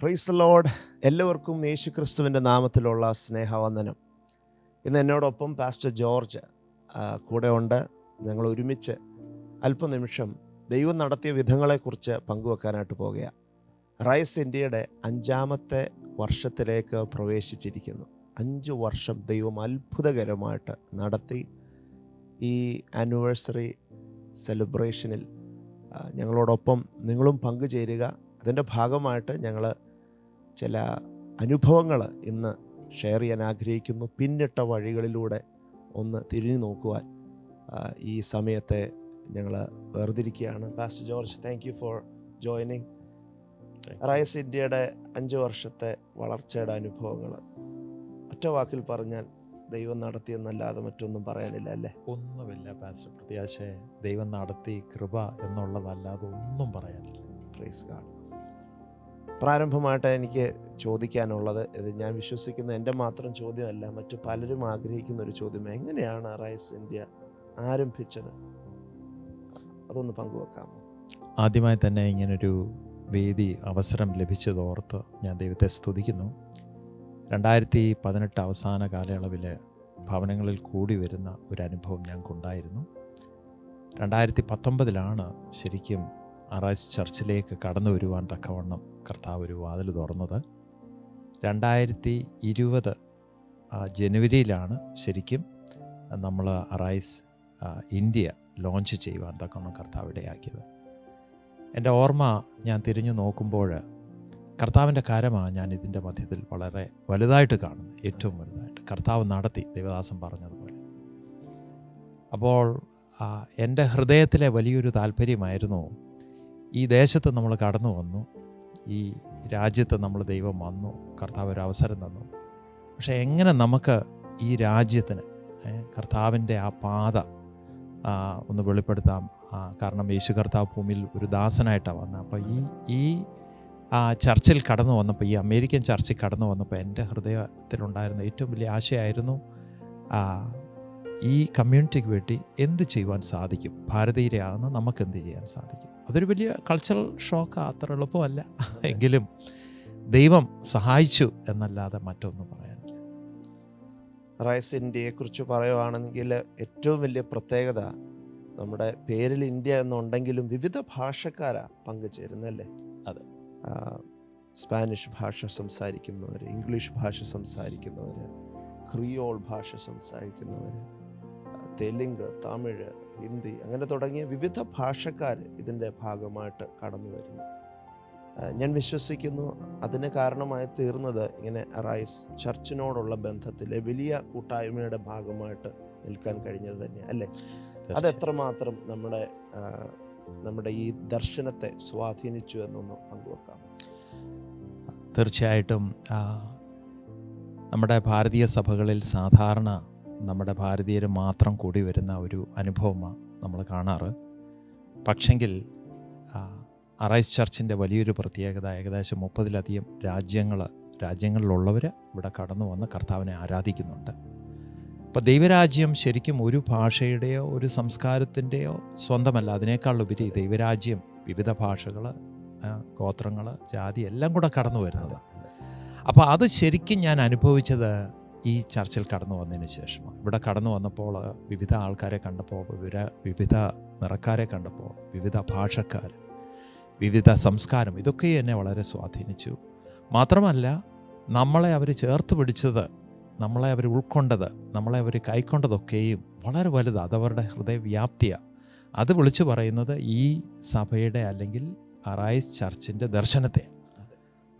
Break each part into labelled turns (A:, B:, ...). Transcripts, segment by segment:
A: Price load എല്ലാവർക്കും യേശു ക്രിസ്തുവിന്റെ നാമത്തിലുള്ള സ്നേഹവന്ദനം. ഇന്ന് എന്നോടൊപ്പം പാസ്റ്റർ ജോർജ് കൂടെ ഉണ്ട്. ഞങ്ങൾ ഒരുമിച്ച് അല്പനിമിഷം ദൈവം നടത്തിയ വിധങ്ങളെക്കുറിച്ച് പങ്കുവെക്കാനായിട്ട് പോകുകയാണ് റൈസ് ഇന്ത്യയുടെ അഞ്ചാമത്തെ വർഷത്തിലേക്ക് പ്രവേശിച്ചിരിക്കുന്നു. അഞ്ച് വർഷം ദൈവം അത്ഭുതകരമായിട്ട് നടത്തി. ഈ ആനിവേഴ്സറി സെലിബ്രേഷനിൽ ഞങ്ങളോടൊപ്പം നിങ്ങളും പങ്കുചേരുക. അതിന്റെ ഭാഗമായിട്ട് ഞങ്ങൾ ചില അനുഭവങ്ങൾ ഇന്ന് ഷെയർ ചെയ്യാൻ ആഗ്രഹിക്കുന്നു. പിന്നിട്ട വഴികളിലൂടെ ഒന്ന് തിരിഞ്ഞു നോക്കുവാൻ ഈ സമയത്തെ ഞങ്ങൾ വേർതിരിക്കുകയാണ്. Pastor George thank you for joining Rise ഇന്ത്യയുടെ അഞ്ച് വർഷത്തെ വളർച്ചയുടെ അനുഭവങ്ങൾ. ഒറ്റ വാക്കിൽ പറഞ്ഞാൽ ദൈവം നടത്തിയെന്നല്ലാതെ മറ്റൊന്നും പറയാനില്ല അല്ലേ?
B: ഒന്നുമില്ല പാസ്റ്റർ പ്രത്യാശ ദൈവം നടത്തി കൃപ എന്നുള്ളതല്ലാതെ ഒന്നും പറയാനില്ല.
A: പ്രൈസ് ഗാഡ് പ്രാരംഭമായിട്ട് എനിക്ക് ചോദിക്കാനുള്ളത്. ഇത് ഞാൻ വിശ്വസിക്കുന്ന എന്റെ മാത്രം ചോദ്യമല്ല മറ്റു പലരും ആഗ്രഹിക്കുന്ന ഒരു ചോദ്യം. എങ്ങനെയാണ് റൈസ് ഇന്ത്യ ആരംഭിച്ചത്? അതൊന്ന് പങ്കുവെക്കാമോ
B: ആദ്യമായി തന്നെ ഇങ്ങനൊരു വേദി അവസരം ലഭിച്ചതോർത്ത് ഞാൻ ദൈവത്തെ സ്തുതിക്കുന്നു. രണ്ടായിരത്തി പതിനെട്ട് അവസാന കാലയളവിൽ ഭവനങ്ങളിൽ കൂടി വരുന്ന ഒരു അനുഭവം ഞങ്ങൾക്കുണ്ടായിരുന്നു. രണ്ടായിരത്തി പത്തൊമ്പതിലാണ് ശരിക്കും അറാസ് ചർച്ചിലേക്ക് കടന്നു വരുവാൻ തക്കവണ്ണം കർത്താവ് ഒരു വാതിൽ തുറന്നത്. രണ്ടായിരത്തി ഇരുപത് ജനുവരിയിലാണ് ശരിക്കും നമ്മൾ അറൈസ് ഇന്ത്യ ലോഞ്ച് ചെയ്യുവാൻ തക്കവണ്ണം കർത്താവ് ഇടയാക്കിയത്. എന്റെ ഓർമ്മ ഞാൻ തിരിഞ്ഞു നോക്കുമ്പോൾ കർത്താവിന്റെ കാര്യമാണ് ഞാൻ ഇതിന്റെ മധ്യത്തിൽ വളരെ വലുതായിട്ട് കാണുന്നു ഏറ്റവും വലുതായിട്ട്. കർത്താവ് നടത്തി ദേവദാസൻ പറഞ്ഞതുപോലെ. അപ്പോൾ എന്റെ ഹൃദയത്തിലെ വലിയൊരു താല്പര്യമായിരുന്നു ഈ ദേശത്ത് നമ്മൾ കടന്നു വന്നു ഈ രാജ്യത്ത് നമ്മൾ ദൈവം വന്നു കർത്താവ് ഒരു അവസരം തന്നു. പക്ഷേ എങ്ങനെ നമുക്ക് ഈ രാജ്യത്തിന് കർത്താവിന്റെ ആ പാത ഒന്ന് വെളിപ്പെടുത്താം? കാരണം യേശു കർത്താവ് ഭൂമിയിൽ ഒരു ദാസനായിട്ടാണ് വന്നത്. അപ്പോൾ ഈ ഈ ആ ചർച്ചിൽ കടന്നു വന്നപ്പോൾ ഈ അമേരിക്കൻ ചർച്ചിൽ കടന്നു വന്നപ്പോൾ എന്റെ ഹൃദയത്തിലുണ്ടായിരുന്ന ഏറ്റവും വലിയ ആശയമായിരുന്നു ഈ കമ്മ്യൂണിറ്റിക്ക് വേണ്ടി എന്ത് ചെയ്യുവാൻ സാധിക്കും? ഭാരതീയരാകുന്ന നമുക്ക് എന്ത് ചെയ്യാൻ സാധിക്കും? അതൊരു വലിയ കൾച്ചറൽ ഷോക്ക് അത്ര എളുപ്പമല്ല. എങ്കിലും ദൈവം സഹായിച്ചു എന്നല്ലാതെ മറ്റൊന്നും പറയാനില്ല.
A: റൈസ് ഇന്ത്യയെ കുറിച്ച് പറയുവാണെങ്കിൽ ഏറ്റവും വലിയ പ്രത്യേകത നമ്മുടെ പേരിൽ ഇന്ത്യ എന്നുണ്ടെങ്കിലും വിവിധ ഭാഷക്കാരാ പങ്കുചേരുന്നല്ലേ
B: അതെ.
A: സ്പാനിഷ് ഭാഷ സംസാരിക്കുന്നവർ ഇംഗ്ലീഷ് ഭാഷ സംസാരിക്കുന്നവർ ക്രിയോൾ ഭാഷ സംസാരിക്കുന്നവർ തെലുങ്ക് തമിഴ് ഹിന്ദി അങ്ങനെ തുടങ്ങിയ വിവിധ ഭാഷക്കാർ ഇതിന്റെ ഭാഗമായിട്ട് കടന്നു വരുന്നു. ഞാൻ വിശ്വസിക്കുന്നു അതിന് കാരണമായി തീർന്നത് ഇങ്ങനെ റൈസ് ചർച്ചിനോടുള്ള ബന്ധത്തിലെ വലിയ കൂട്ടായ്മയുടെ ഭാഗമായിട്ട് നിൽക്കാൻ കഴിഞ്ഞത് തന്നെ അല്ലേ? അതെത്രമാത്രം നമ്മുടെ നമ്മുടെ ഈ ദർശനത്തെ സ്വാധീനിച്ചു എന്നൊന്ന് പങ്കുവെക്കാം.
B: തീർച്ചയായിട്ടും നമ്മുടെ ഭാരതീയ സഭകളിൽ സാധാരണ നമ്മുടെ ഭാരതീയർ മാത്രം കൂടി വരുന്ന ഒരു അനുഭവമാണ് നമ്മൾ കാണാറ്. പക്ഷെങ്കിൽ അറൈസ് ചർച്ചിന്റെ വലിയൊരു പ്രത്യേകത ഏകദേശം മുപ്പതിലധികം രാജ്യങ്ങൾ രാജ്യങ്ങളിലുള്ളവർ ഇവിടെ കടന്നു വന്ന് കർത്താവിനെ ആരാധിക്കുന്നുണ്ട്. അപ്പോൾ ദൈവരാജ്യം ശരിക്കും ഒരു ഭാഷയുടെയോ ഒരു സംസ്കാരത്തിന്റെയോ സ്വന്തമല്ല. അതിനേക്കാൾ ഉപരി ദൈവരാജ്യം വിവിധ ഭാഷകൾ ഗോത്രങ്ങൾ ജാതി എല്ലാം കൂടെ കടന്നു വരുന്നത്. അപ്പോൾ അത് ശരിക്കും ഞാൻ അനുഭവിച്ചത് ഈ ചർച്ചിൽ കടന്നു വന്നതിന് ശേഷം ഇവിടെ കടന്നു വന്നപ്പോൾ വിവിധ ആൾക്കാരെ കണ്ടപ്പോൾ വിവിധ വിവിധ നിറക്കാരെ കണ്ടപ്പോൾ വിവിധ ഭാഷക്കാർ വിവിധ സംസ്കാരം ഇതൊക്കെ എന്നെ വളരെ സ്വാധീനിച്ചു. മാത്രമല്ല നമ്മളെ അവർ ചേർത്ത് പിടിച്ചത് നമ്മളെ അവർ ഉൾക്കൊണ്ടത് നമ്മളെ അവർ കൈക്കൊണ്ടതൊക്കെയും വളരെ വലുത് അതവരുടെ ഹൃദയവ്യാപ്തിയാണ് അത് വിളിച്ചു പറയുന്നത് ഈ സഭയുടെ അല്ലെങ്കിൽ അറൈസ് ചർച്ചിന്റെ ദർശനത്തെ.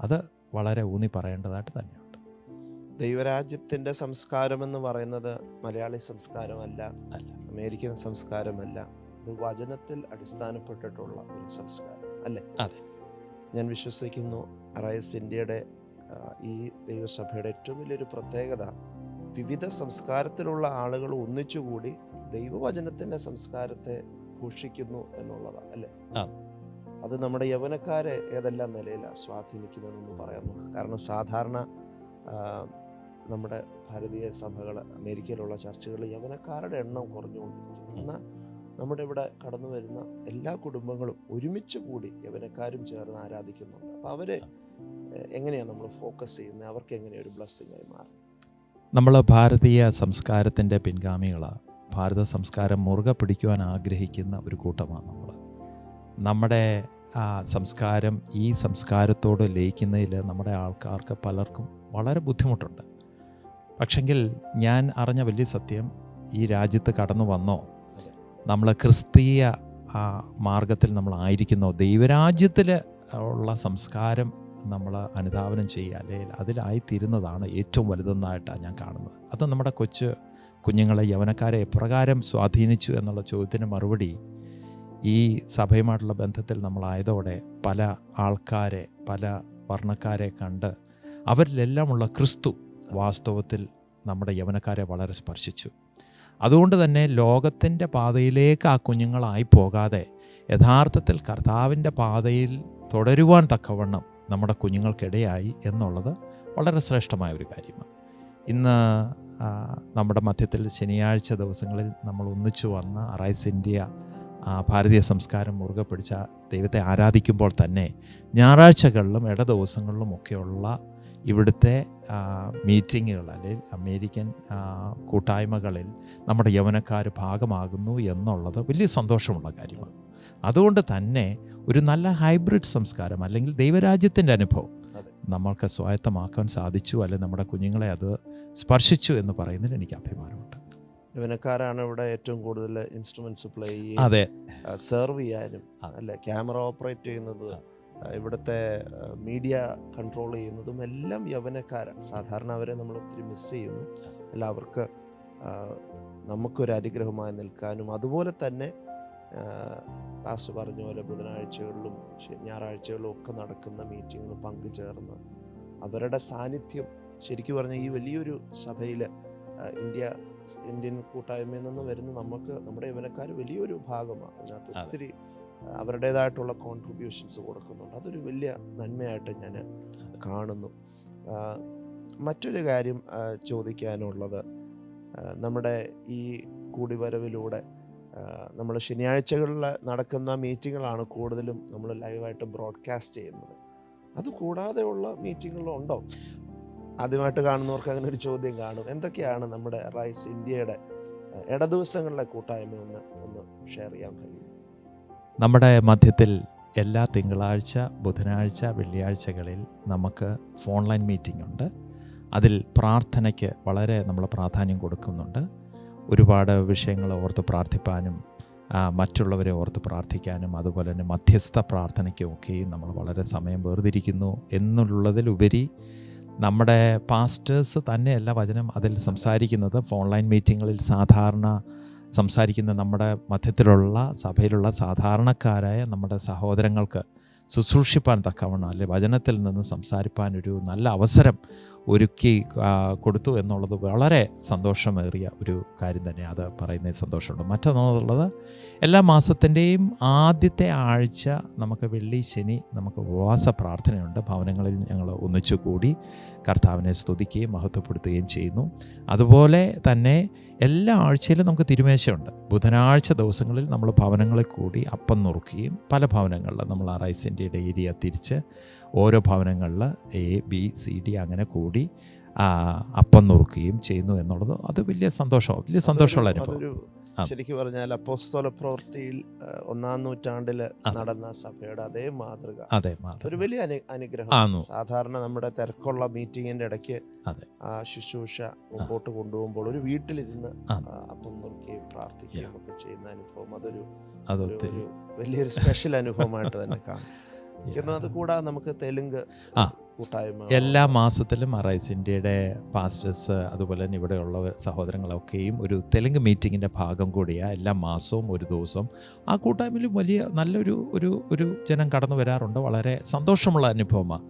B: അത്. വളരെ ഊന്നി പറയേണ്ടതായിട്ട് തന്നെയുണ്ട്
A: ദൈവരാജ്യത്തിന്റെ സംസ്കാരം എന്ന് പറയുന്നത് മലയാളി സംസ്കാരമല്ല
B: അല്ല.
A: അമേരിക്കൻ സംസ്കാരമല്ല. അത് വചനത്തിൽ അടിസ്ഥാനപ്പെട്ടിട്ടുള്ള ഒരു സംസ്കാരം അല്ലേ?
B: അതെ.
A: ഞാൻ വിശ്വസിക്കുന്നു റൈസ് ഇന്ത്യയുടെ ഈ ദൈവസഭയുടെ ഏറ്റവും വലിയൊരു പ്രത്യേകത വിവിധ സംസ്കാരത്തിലുള്ള ആളുകൾ ഒന്നിച്ചുകൂടി ദൈവവചനത്തിന്റെ സംസ്കാരത്തെ ഘോഷിക്കുന്നു എന്നുള്ളതാണ് അല്ലേ. അത് നമ്മുടെ യൗവനക്കാരെ ഏതെല്ലാം നിലയിലാണ് സ്വാധീനിക്കുന്നതെന്ന് പറയാൻ നോക്കാം. കാരണം സാധാരണ നമ്മുടെ ഭാരതീയ സഭകൾ അമേരിക്കയിലുള്ള ചർച്ചകൾ യവനക്കാരുടെ എണ്ണം കുറഞ്ഞുകൊണ്ടിരിക്കുന്നു. എന്നാൽ നമ്മുടെ ഇവിടെ കടന്നു വരുന്ന എല്ലാ കുടുംബങ്ങളും ഒരുമിച്ച് കൂടി യവനക്കാരും ചേർന്ന് ആരാധിക്കുന്നുണ്ട്. അപ്പോൾ അവർ എങ്ങനെയാണ് നമ്മൾ ഫോക്കസ് ചെയ്യുന്നത്? അവർക്ക് എങ്ങനെയാണ് ഒരു ബ്ലെസ്സിങ് ആയി മാറി
B: നമ്മൾ ഭാരതീയ സംസ്കാരത്തിന്റെ പിൻഗാമികളാണ് ഭാരത സംസ്കാരം മുറുകെ പിടിക്കുവാൻ ആഗ്രഹിക്കുന്ന ഒരു കൂട്ടമാണ് നമ്മൾ നമ്മുടെ ആ സംസ്കാരം ഈ സംസ്കാരത്തോട് ലയിക്കുന്നതിൽ നമ്മുടെ ആൾക്കാർക്ക് പലർക്കും വളരെ ബുദ്ധിമുട്ടുണ്ട്. പക്ഷെങ്കിൽ ഞാൻ അറിഞ്ഞ വലിയ സത്യം ഈ രാജ്യത്ത് കടന്നു വന്നോ? നമ്മൾ ക്രിസ്തീയ ആ മാർഗത്തിൽ നമ്മൾ ആയിരിക്കുന്നോ? ദൈവരാജ്യത്തിൽ ഉള്ള സംസ്കാരം നമ്മൾ അനുധാവനം ചെയ്യുക അല്ലെങ്കിൽ അതിലായിത്തീരുന്നതാണ് ഏറ്റവും വലുതെന്നായിട്ടാണ് ഞാൻ കാണുന്നത്. അത് നമ്മുടെ കൊച്ചു കുഞ്ഞുങ്ങളെ യവനക്കാരെ എപ്രകാരം സ്വാധീനിച്ചു എന്നുള്ള ചോദ്യത്തിന് മറുപടി ഈ സഭയുമായിട്ടുള്ള ബന്ധത്തിൽ നമ്മളായതോടെ പല ആൾക്കാരെ പല വർണക്കാരെ കണ്ട് അവരിലെല്ലാമുള്ള ക്രിസ്തു വാസ്തവത്തിൽ നമ്മുടെ യവനക്കാരെ വളരെ സ്പർശിച്ചു. അതുകൊണ്ട് തന്നെ ലോകത്തിന്റെ പാതയിലേക്ക് ആ കുഞ്ഞുങ്ങളായി പോകാതെ യഥാർത്ഥത്തിൽ കർത്താവിന്റെ പാതയിൽ തുടരുവാൻ തക്കവണ്ണം നമ്മുടെ കുഞ്ഞുങ്ങൾക്കിടയായി എന്നുള്ളത് വളരെ ശ്രേഷ്ഠമായ ഒരു കാര്യമാണ്. ഇന്ന് നമ്മുടെ മധ്യത്തിൽ ശനിയാഴ്ച ദിവസങ്ങളിൽ നമ്മൾ ഒന്നിച്ചു വന്ന അറൈസ് ഇന്ത്യ ഭാരതീയ സംസ്കാരം മുറുകെ പിടിച്ച ദൈവത്തെ ആരാധിക്കുമ്പോൾ തന്നെ ഞായറാഴ്ചകളിലും ഇട ദിവസങ്ങളിലും ഒക്കെയുള്ള ഇവിടുത്തെ മീറ്റിങ്ങുകൾ അല്ലെങ്കിൽ അമേരിക്കൻ കൂട്ടായ്മകളിൽ നമ്മുടെ യൗവനക്കാർ ഭാഗമാകുന്നു എന്നുള്ളത് വലിയ സന്തോഷമുള്ള കാര്യമാണ്. അതുകൊണ്ട് തന്നെ ഒരു നല്ല ഹൈബ്രിഡ് സംസ്കാരം അല്ലെങ്കിൽ ദൈവരാജ്യത്തിന്റെ അനുഭവം നമ്മൾക്ക് സ്വായത്തമാക്കാൻ സാധിച്ചു അല്ലെങ്കിൽ നമ്മുടെ കുഞ്ഞുങ്ങളെ അത് സ്പർശിച്ചു എന്ന് പറയുന്നതിൽ എനിക്ക് അഭിമാനമുണ്ട്.
A: യവനക്കാരാണ് ഇവിടെ ഏറ്റവും കൂടുതൽ ഇൻസ്ട്രുമെന്റ്സ് പ്ലേ ചെയ്യുക
B: അതെ
A: സെർവ് ചെയ്യാനും അല്ല ക്യാമറ ഓപ്പറേറ്റ് ചെയ്യുന്നത്. ഇവിടുത്തെ മീഡിയ കൺട്രോൾ ചെയ്യുന്നതും എല്ലാം യവനക്കാരാണ് സാധാരണ അവരെ നമ്മൾ ഒത്തിരി മിസ് ചെയ്യുന്നു. അല്ല അവർക്ക് നമുക്കൊരു അനുഗ്രഹമായി നിൽക്കാനും അതുപോലെ തന്നെ പാസ് പറഞ്ഞ പോലെ ബുധനാഴ്ചകളിലും ഞായറാഴ്ചകളിലും ഒക്കെ നടക്കുന്ന മീറ്റിങ്ങിൽ പങ്കുചേർന്ന് അവരുടെ സാന്നിധ്യം ശരിക്കും പറഞ്ഞാൽ ഈ വലിയൊരു സഭയിൽ ഇന്ത്യ ഇന്ത്യൻ കൂട്ടായ്മയിൽ നിന്ന് വരുന്ന നമുക്ക് നമ്മുടെ യവനക്കാർ വലിയൊരു ഭാഗമാണ് അതിനകത്ത് ഒത്തിരി അവരുടേതായിട്ടുള്ള കോൺട്രിബ്യൂഷൻസ് കൊടുക്കുന്നുണ്ട്. അതൊരു വലിയ നന്മയായിട്ട് ഞാൻ കാണുന്നു. മറ്റൊരു കാര്യം ചോദിക്കാനുള്ളത് നമ്മുടെ ഈ കൂടിവരവിലൂടെ നമ്മൾ ശനിയാഴ്ചകളിൽ നടക്കുന്ന മീറ്റിങ്ങുകളാണ് കൂടുതലും നമ്മൾ ലൈവായിട്ട് ബ്രോഡ്കാസ്റ്റ് ചെയ്യുന്നത്. അത് കൂടാതെയുള്ള മീറ്റിങ്ങുകളുണ്ടോ ആദ്യമായിട്ട് കാണുന്നവർക്ക് അങ്ങനെ ഒരു ചോദ്യം കാണും. എന്തൊക്കെയാണ് നമ്മുടെ റൈസ് ഇന്ത്യയുടെ ഇടദിവസങ്ങളിലെ കൂട്ടായ്മ ഒന്ന് ഒന്ന് ഷെയർ ചെയ്യാൻ കഴിയും?
B: നമ്മുടെ മധ്യത്തിൽ എല്ലാ തിങ്കളാഴ്ച ബുധനാഴ്ച വെള്ളിയാഴ്ചകളിൽ നമുക്ക് ഫോൺലൈൻ മീറ്റിംഗ് ഉണ്ട്. അതിൽ പ്രാർത്ഥനയ്ക്ക് വളരെ നമ്മൾ പ്രാധാന്യം കൊടുക്കുന്നുണ്ട്. ഒരുപാട് വിഷയങ്ങൾ ഓർത്ത് പ്രാർത്ഥിപ്പാനും മറ്റുള്ളവരെ ഓർത്ത് പ്രാർത്ഥിക്കാനും അതുപോലെ തന്നെ മധ്യസ്ഥ പ്രാർത്ഥനയ്ക്കും ഒക്കെയും നമ്മൾ വളരെ സമയം വേർതിരിക്കുന്നു എന്നുള്ളതിലുപരി നമ്മുടെ പാസ്റ്റേഴ്സ് തന്നെയല്ല വചനം അതിൽ സംസാരിക്കുന്നത്. ഫോൺലൈൻ മീറ്റിങ്ങുകളിൽ സാധാരണ സംസാരിക്കുന്ന നമ്മുടെ മധ്യത്തിലുള്ള സഭയിലുള്ള സാധാരണക്കാരായ നമ്മുടെ സഹോദരങ്ങൾക്ക് ശുശ്രൂഷിപ്പാൻ തക്കവണ്ണം അല്ലെ വചനത്തിൽ നിന്ന് സംസാരിപ്പാൻ ഒരു നല്ല അവസരം ഒരുക്കി കൊടുത്തു എന്നുള്ളത് വളരെ സന്തോഷമേറിയ ഒരു കാര്യം തന്നെ. അത് പറയുന്നതിൽ സന്തോഷമുണ്ട്. മറ്റൊന്നുള്ളത് എല്ലാ മാസത്തിന്റെയും ആദ്യത്തെ ആഴ്ച നമുക്ക് വെള്ളി ശനി നമുക്ക് ഉപവാസ പ്രാർത്ഥനയുണ്ട്. ഭവനങ്ങളിൽ ഞങ്ങൾ ഒന്നിച്ചു കൂടി കർത്താവിനെ സ്തുതിക്കുകയും മഹത്വപ്പെടുത്തുകയും ചെയ്യുന്നു. അതുപോലെ തന്നെ എല്ലാ ആഴ്ചയിലും നമുക്ക് തിരുമേശയുണ്ട് ബുധനാഴ്ച ദിവസങ്ങളിൽ നമ്മൾ ഭവനങ്ങളെ കൂടി അപ്പം നുറുക്കുകയും പല ഭവനങ്ങളിൽ നമ്മൾ ആർ റൈസ് ഇന്ത്യയുടെ ഏരിയ തിരിച്ച് ഓരോ ഭവനങ്ങളിൽ എ ബി സി ഡി അങ്ങനെ കൂടി അപ്പം നുറുക്കുകയും ചെയ്യുന്നു എന്നുള്ളത് അത് വലിയ സന്തോഷം വലിയ സന്തോഷമുള്ള അനുഭവം.
A: ശരിക്കും പറഞ്ഞാൽ അപ്പോസ്തോല പ്രവൃത്തിയിൽ ഒന്നാം
B: നൂറ്റാണ്ടിൽ.
A: നടന്ന സഭയുടെ അതേ മാതൃക.
B: അതെ
A: ഒരു വലിയ അനുഗ്രഹം. സാധാരണ നമ്മുടെ തിരക്കുള്ള മീറ്റിങ്ങിന്റെ ഇടയ്ക്ക് ആ ശുശ്രൂഷ മുമ്പോട്ട് കൊണ്ടുപോകുമ്പോൾ ഒരു വീട്ടിലിരുന്ന് അപ്പം നോക്കുകയും പ്രാർത്ഥിക്കുകയും ഒക്കെ ചെയ്യുന്ന അനുഭവം അതൊരു വലിയൊരു സ്പെഷ്യൽ അനുഭവമായിട്ട് തന്നെ കാണും. അത് കൂടാതെ നമുക്ക് തെലുങ്ക്
B: എല്ലാ മാസത്തിലും അറൈസ് ഇന്ത്യയുടെ പാസ്റ്റേഴ്സ് അതുപോലെ തന്നെ ഇവിടെയുള്ള സഹോദരങ്ങളൊക്കെയും ഒരു തെലുങ്ക് മീറ്റിങ്ങിന്റെ ഭാഗം കൂടിയാണ് എല്ലാ മാസവും ഒരു ദിവസം ആ കൂട്ടായ്മയിൽ വലിയ നല്ലൊരു ഒരു ഒരു ജനം കടന്നു വരാറുണ്ട്. വളരെ സന്തോഷമുള്ള അനുഭവമാണ്.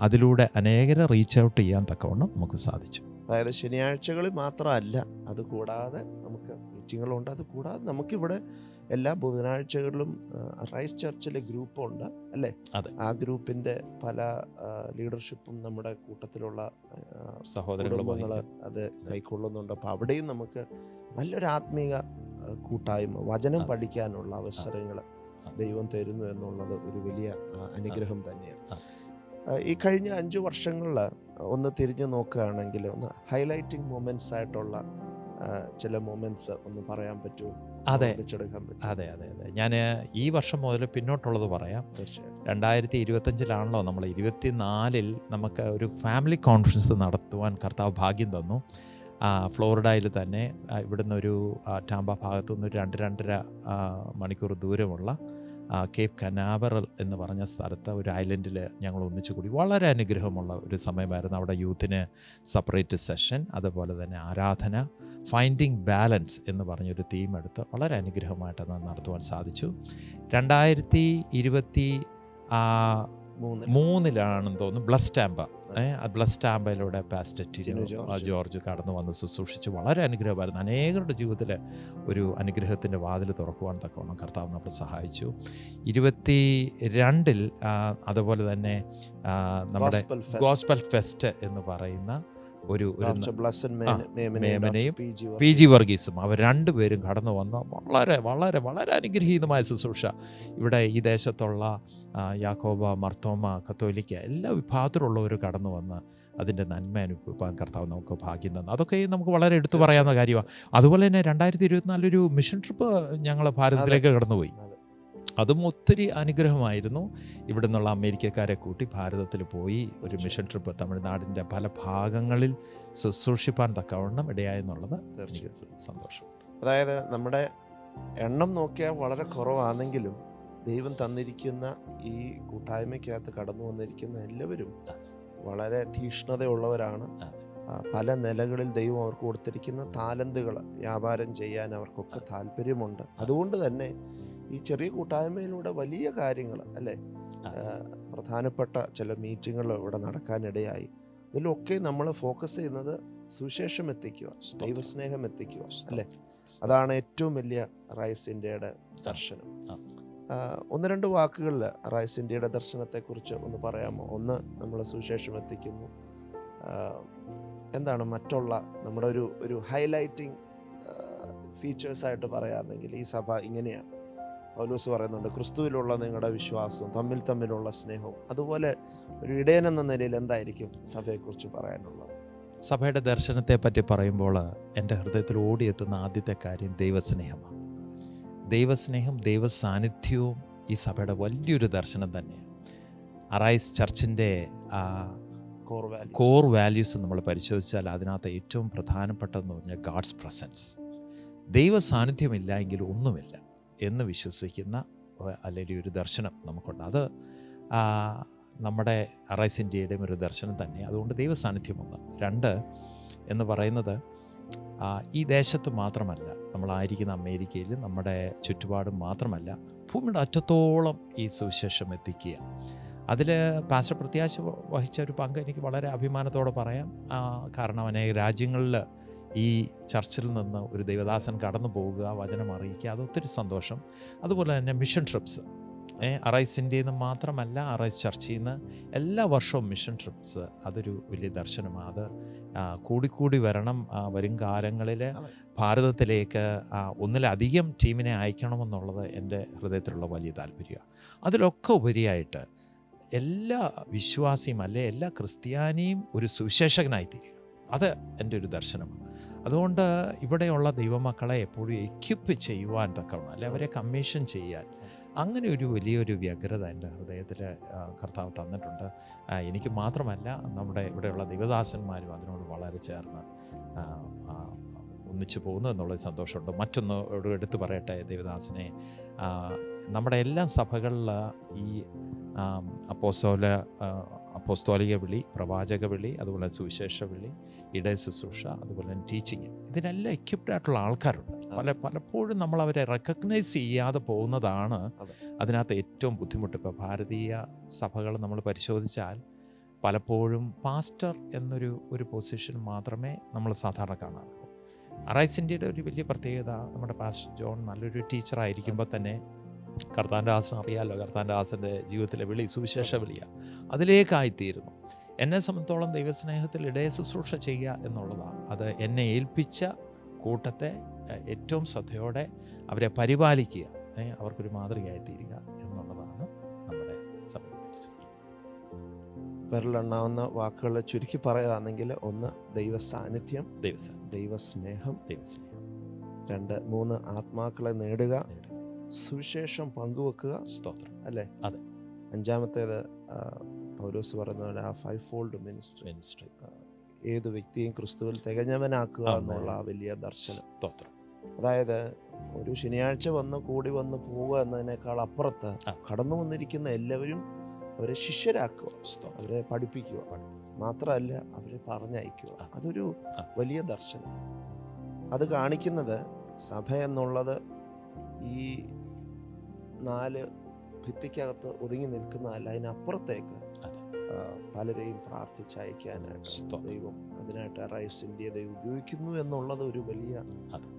B: അതിലൂടെ അനേകരെ റീച്ച് ഔട്ട് ചെയ്യാൻ തക്കവണ്ണം നമുക്ക് സാധിച്ചു.
A: അതായത് ശനിയാഴ്ചകളിൽ മാത്രമല്ല അത് കൂടാതെ നമുക്ക് മീറ്റിങ്ങുകളുണ്ട് അത് കൂടാതെ നമുക്കിവിടെ എല്ലാ ബുധനാഴ്ചകളിലും റൈസ് ചർച്ചിലെ ഗ്രൂപ്പുണ്ട് അല്ലേ?
B: അതെ.
A: ആ ഗ്രൂപ്പിന്റെ പല ലീഡർഷിപ്പും നമ്മുടെ കൂട്ടത്തിലുള്ള
B: സഹോദരങ്ങൾ
A: അത് കൈക്കൊള്ളുന്നുണ്ട്. അപ്പോൾ അവിടെയും നമുക്ക് നല്ലൊരു ആത്മീക കൂട്ടായ്മ വചനം പഠിക്കാനുള്ള അവസരങ്ങൾ ദൈവം തരുന്നു എന്നുള്ളത് ഒരു വലിയ അനുഗ്രഹം തന്നെയാണ്. ഈ കഴിഞ്ഞ അഞ്ച് വർഷങ്ങളിൽ ഒന്ന് തിരിഞ്ഞു നോക്കുകയാണെങ്കിൽ ഒന്ന് ഹൈലൈറ്റിംഗ് മൊമെന്റ്സ് ആയിട്ടുള്ള ചില മൊമെന്റ്സ് ഒന്ന് പറയാൻ പറ്റുമോ
B: അതെ. അതെ അതെ അതെ. ഞാൻ ഈ വർഷം മുതൽ പിന്നോട്ടുള്ളത് പറയാം.
A: തീർച്ചയായും
B: രണ്ടായിരത്തി ഇരുപത്തഞ്ചിലാണല്ലോ നമ്മൾ ഇരുപത്തിനാലിൽ നമുക്ക് ഒരു ഫാമിലി കോൺഫറൻസ് നടത്തുവാൻ കർത്താവ് ഭാഗ്യം തന്നു. ഫ്ലോറിഡയിൽ തന്നെ ഇവിടുന്ന് ഒരു ടാമ്പ ഭാഗത്തു നിന്ന് ഒരു രണ്ട് രണ്ടര മണിക്കൂർ ദൂരമുള്ള കേപ്പ് കനാവറൽ എന്ന് പറഞ്ഞ സ്ഥലത്ത് ഒരു ഐലൻഡിൽ ഞങ്ങൾ ഒന്നിച്ചു കൂടി. വളരെ അനുഗ്രഹമുള്ള ഒരു സമയമായിരുന്നു അവിടെ യൂത്തിന് സെപ്പറേറ്റ് സെഷൻ അതുപോലെ തന്നെ ആരാധന ഫൈൻഡിങ് ബാലൻസ് എന്ന് പറഞ്ഞൊരു തീം എടുത്ത് വളരെ അനുഗ്രഹമായിട്ട് അത് നടത്തുവാൻ സാധിച്ചു. രണ്ടായിരത്തി ഇരുപത്തി മൂന്നിലാണെന്ന് തോന്നുന്നു ബ്ലസ് ടാമ്പ ബ്ലസ് ടാമ്പയിലൂടെ പാസ്റ്റർ ടിനു
A: ടിനു ജോർജ്.
B: കടന്നു വന്ന് ശുശ്രൂഷിച്ച് വളരെ അനുഗ്രഹമായിരുന്നു. അനേകരുടെ ജീവിതത്തിൽ ഒരു അനുഗ്രഹത്തിന്റെ വാതിൽ തുറക്കുവാൻ തക്കവണ്ണം കർത്താവ് നമ്മളെ സഹായിച്ചു. ഇരുപത്തി രണ്ടിൽ അതുപോലെ തന്നെ നമ്മുടെ ഗോസ്പൽ ഫെസ്റ്റ് എന്ന് പറയുന്ന ഒരു
A: മേമനയും പി ജി വർഗീസും.
B: അവർ രണ്ടുപേരും കടന്നു വന്ന വളരെ വളരെ വളരെ അനുഗ്രഹീതമായ ശുശ്രൂഷ ഇവിടെ ഈ ദേശത്തുള്ള യാക്കോബ മർത്തോമ കത്തോലിക്ക എല്ലാ വിഭാഗത്തിലുള്ളവർ കടന്നു വന്ന് അതിന്റെ നന്മ അനുഭവിപ്പാൻ കർത്താവ് നമുക്ക് ഭാഗ്യം തന്നു. അതൊക്കെ നമുക്ക് വളരെ എടുത്തു പറയാവുന്ന കാര്യമാണ്. അതുപോലെ തന്നെ രണ്ടായിരത്തി ഇരുപത്തിനാലൊരു മിഷൻ ട്രിപ്പ് ഞങ്ങൾ ഭാരതത്തിലേക്ക് കടന്നുപോയി.
A: അതെ.
B: ഒത്തിരി അനുഗ്രഹമായിരുന്നു. ഇവിടെ നിന്നുള്ള അമേരിക്കക്കാരെ കൂട്ടി ഭാരതത്തിൽ പോയി ഒരു മിഷൻ ട്രിപ്പ് തമിഴ്നാടിന്റെ പല ഭാഗങ്ങളിൽ ശുശ്രൂഷിപ്പാൻ തക്കവണ്ണം ഇടയായെന്നുള്ളത്. സന്തോഷം
A: അതായത് നമ്മുടെ എണ്ണം നോക്കിയാൽ വളരെ കുറവാണെങ്കിലും ദൈവം തന്നിരിക്കുന്ന ഈ കൂട്ടായ്മയ്ക്കകത്ത് കടന്നു വന്നിരിക്കുന്ന എല്ലാവരും വളരെ തീഷ്ണതയുള്ളവരാണ്. പല നിലകളിൽ ദൈവം അവർക്ക് കൊടുത്തിരിക്കുന്ന താലന്തുകൾ വ്യാപാരം ചെയ്യാൻ അവർക്കൊക്കെ താല്പര്യമുണ്ട്. അതുകൊണ്ട് തന്നെ ഈ ചെറിയ കൂട്ടായ്മയിലൂടെ വലിയ കാര്യങ്ങൾ അല്ലേ? പ്രധാനപ്പെട്ട ചില മീറ്റിങ്ങുകൾ ഇവിടെ നടക്കാനിടയായി. ഇതിലൊക്കെ നമ്മൾ ഫോക്കസ് ചെയ്യുന്നത് സുവിശേഷം എത്തിക്കുക ദൈവസ്നേഹം എത്തിക്കുക അല്ലേ? അതാണ് ഏറ്റവും വലിയ റൈസ് ഇന്ത്യയുടെ ദർശനം. ഒന്ന് രണ്ട് വാക്കുകളിൽ റൈസ് ഇന്ത്യയുടെ ദർശനത്തെക്കുറിച്ച് ഒന്ന് പറയാമോ? ഒന്ന് നമ്മൾ സുവിശേഷം എത്തിക്കുന്നു. എന്താണ് മറ്റുള്ള നമ്മുടെ ഒരു ഒരു ഹൈലൈറ്റിംഗ് ഫീച്ചേഴ്സായിട്ട് പറയാമെങ്കിൽ ഈ സഭ ഇങ്ങനെയാണ്. പൗലോസ് പറയുന്നുണ്ട് ക്രിസ്തുവിലുള്ള നിങ്ങളുടെ വിശ്വാസവും തമ്മിൽ തമ്മിലുള്ള സ്നേഹവും അതുപോലെ ഒരു ഇടയൻ എന്ന നിലയിൽ എന്തായിരിക്കും സഭയെക്കുറിച്ച് പറയാനുള്ളത്?
B: സഭയുടെ ദർശനത്തെ പറ്റി പറയുമ്പോൾ എന്റെ ഹൃദയത്തിൽ ഓടിയെത്തുന്ന ആദ്യത്തെ കാര്യം ദൈവസ്നേഹമാണ്. ദൈവസ്നേഹം ദൈവ സാന്നിധ്യവും ഈ സഭയുടെ വലിയൊരു ദർശനം തന്നെയാണ്. അറൈസ് ചർച്ചിന്റെ
A: കോർ
B: വാല്യൂസ് നമ്മൾ പരിശോധിച്ചാൽ അതിനകത്ത് ഏറ്റവും പ്രധാനപ്പെട്ടതെന്ന് പറഞ്ഞാൽ ഗാഡ്സ് പ്രസൻസ് ദൈവ സാന്നിധ്യമില്ല എങ്കിൽ ഒന്നുമില്ല. എന്ന് വിശ്വസിക്കുന്ന അല്ലെങ്കിൽ ഒരു ദർശനം നമുക്കുണ്ട്. അത് നമ്മുടെ അറൈസ് ഇന്ത്യയുടെയും ഒരു ദർശനം തന്നെ. അതുകൊണ്ട് ദൈവസാന്നിധ്യം ഒന്ന്. രണ്ട് എന്ന് പറയുന്നത് ഈ ദേശത്ത് മാത്രമല്ല നമ്മളായിരിക്കുന്ന അമേരിക്കയിൽ നമ്മുടെ ചുറ്റുപാടും മാത്രമല്ല ഭൂമിയുടെ അറ്റത്തോളം ഈ സുവിശേഷം എത്തിക്കുക. അതിൽ പാസ്റ്റർ പ്രത്യാശ വഹിച്ച ഒരു പങ്ക് എനിക്ക് വളരെ അഭിമാനത്തോടെ പറയാം. കാരണം അനേക രാജ്യങ്ങളിൽ ഈ ചർച്ചിൽ നിന്ന് ഒരു ദൈവദാസൻ കടന്നു പോകുക വചനം അറിയിക്കുക അതൊത്തിരി സന്തോഷം. അതുപോലെ തന്നെ മിഷൻ ട്രിപ്സ് ഏ അറൈസ് ഇന്ത്യയിൽ നിന്ന് മാത്രമല്ല അറൈസ് ചർച്ചിൽ നിന്ന് എല്ലാ വർഷവും മിഷൻ ട്രിപ്സ് അതൊരു വലിയ ദർശനമാണ് അത് കൂടിക്കൂടി വരണം വരും കാലങ്ങളിൽ ഭാരതത്തിലേക്ക് ഒന്നിലധികം ടീമിനെ അയക്കണമെന്നുള്ളത് എന്റെ ഹൃദയത്തിലുള്ള വലിയ താല്പര്യമാണ് അതിലൊക്കെ ഉപരിയായിട്ട് എല്ലാ വിശ്വാസിയും അല്ലെ എല്ലാ ക്രിസ്ത്യാനിയും ഒരു സുവിശേഷകനായി തീരുക അത് എന്റെ ഒരു ദർശനമാണ്. അതുകൊണ്ട് ഇവിടെയുള്ള ദൈവമക്കളെ എപ്പോഴും എക്യുപ്പ് ചെയ്യുവാൻ തക്കവണ്ണം അല്ലെ അവരെ കമ്മീഷൻ ചെയ്യാൻ. അങ്ങനെ ഒരു വലിയൊരു വ്യഗ്രത എന്റെ ഹൃദയത്തിൽ കർത്താവ് തന്നിട്ടുണ്ട്. എനിക്ക് മാത്രമല്ല നമ്മുടെ ഇവിടെയുള്ള ദൈവദാസന്മാരും അതിനോട് വളരെ ചേർന്ന് ഒന്നിച്ചു പോകുന്നു എന്നുള്ളത് സന്തോഷമുണ്ട്. മറ്റൊന്ന് എടുത്തു പറയട്ടെ ദേവദാസനെ. നമ്മുടെ എല്ലാ സഭകളിൽ ഈ അപ്പോസോല അപ്പോസ്തോലിക വിളി പ്രവാചക വിളി അതുപോലെ സുവിശേഷ വിളി ഇടയ ശുശ്രൂഷ അതുപോലെ തന്നെ ടീച്ചിങ് ഇതിനെല്ലാം എക്യുപ്ഡ് ആയിട്ടുള്ള ആൾക്കാരുണ്ട്. പല പലപ്പോഴും നമ്മൾ അവരെ റെക്കഗ്നൈസ് ചെയ്യാതെ പോകുന്നതാണ്
A: അതെ.
B: അതിനകത്ത് ഏറ്റവും ബുദ്ധിമുട്ട്. ഇപ്പോൾ ഭാരതീയ സഭകൾ നമ്മൾ പരിശോധിച്ചാൽ പലപ്പോഴും പാസ്റ്റർ എന്നൊരു ഒരു പൊസിഷൻ മാത്രമേ നമ്മൾ സാധാരണ കാണാറുള്ളൂ. അറൈസ് ഇന്ത്യയുടെ ഒരു വലിയ പ്രത്യേകത നമ്മുടെ പാസ്റ്റർ ജോൺ നല്ലൊരു ടീച്ചറായിരിക്കുമ്പോൾ തന്നെ കർത്താന്റെ ആസനം അറിയാമല്ലോ കർത്താന്റെ ആസന്റെ ജീവിതത്തിലെ വിളി സുവിശേഷ വിളിയാണ് അതിലേക്കായിത്തീരുന്നു. എന്നെ സംബന്ധിച്ചോളം ദൈവസ്നേഹത്തിൽ ഇടയ ശുശ്രൂഷ ചെയ്യുക എന്നുള്ളതാണ്. അത് എന്നെ ഏൽപ്പിച്ച കൂട്ടത്തെ ഏറ്റവും ശ്രദ്ധയോടെ അവരെ പരിപാലിക്കുക അവർക്കൊരു മാതൃകയായി തീരുക എന്നുള്ളതാണ് നമ്മുടെ സഭയുടെ
A: വിരലെണ്ണാവുന്ന വാക്കുകൾ ചുരുക്കി പറയുകയാണെങ്കിൽ ഒന്ന് ദൈവ സാന്നിധ്യം
B: ദൈവസം
A: ദൈവസ്നേഹം.
B: ദൈവസ്നേഹം.
A: രണ്ട് മൂന്ന് ആത്മാക്കളെ നേടുക.
B: നേടുക.
A: സുവിശേഷം പങ്കുവെക്കുക.
B: സ്തോത്രം.
A: അല്ലേ?
B: അതെ.
A: അഞ്ചാമത്തേത് പൗലോസ് പറയുന്ന പോലെ ആ ഫൈവ് ഫോൾഡ് മിനിസ്ട്രി
B: മിനിസ്ട്രി
A: ഏത് വ്യക്തിയും ക്രിസ്തുവിൽ തികഞ്ഞവനാക്കുക എന്നുള്ള ആ വലിയ ദർശനം.
B: സ്തോത്രം.
A: അതായത് ഒരു ശനിയാഴ്ച വന്ന് കൂടി വന്ന് പോവുക എന്നതിനേക്കാൾ അപ്പുറത്ത് കടന്നു വന്നിരിക്കുന്ന എല്ലാവരും അവരെ ശിഷ്യരാക്കുക അവരെ പഠിപ്പിക്കുക. മാത്രമല്ല അവരെ പറഞ്ഞയക്കുക. അതൊരു വലിയ ദർശനം. അത് കാണിക്കുന്നത് സഭ എന്നുള്ളത് ഈ നാല് ഭിത്തിക്കകത്ത് ഒതുങ്ങി നിൽക്കുന്ന
B: അല്ല
A: അതിനപ്പുറത്തേക്ക് പലരെയും പ്രാർത്ഥിച്ചയക്കാനായിട്ട്. ദൈവം അതിനായിട്ട് റൈസ് ഇന്ത്യ ദൈവം ഉപയോഗിക്കുന്നു എന്നുള്ളത് ഒരു വലിയ.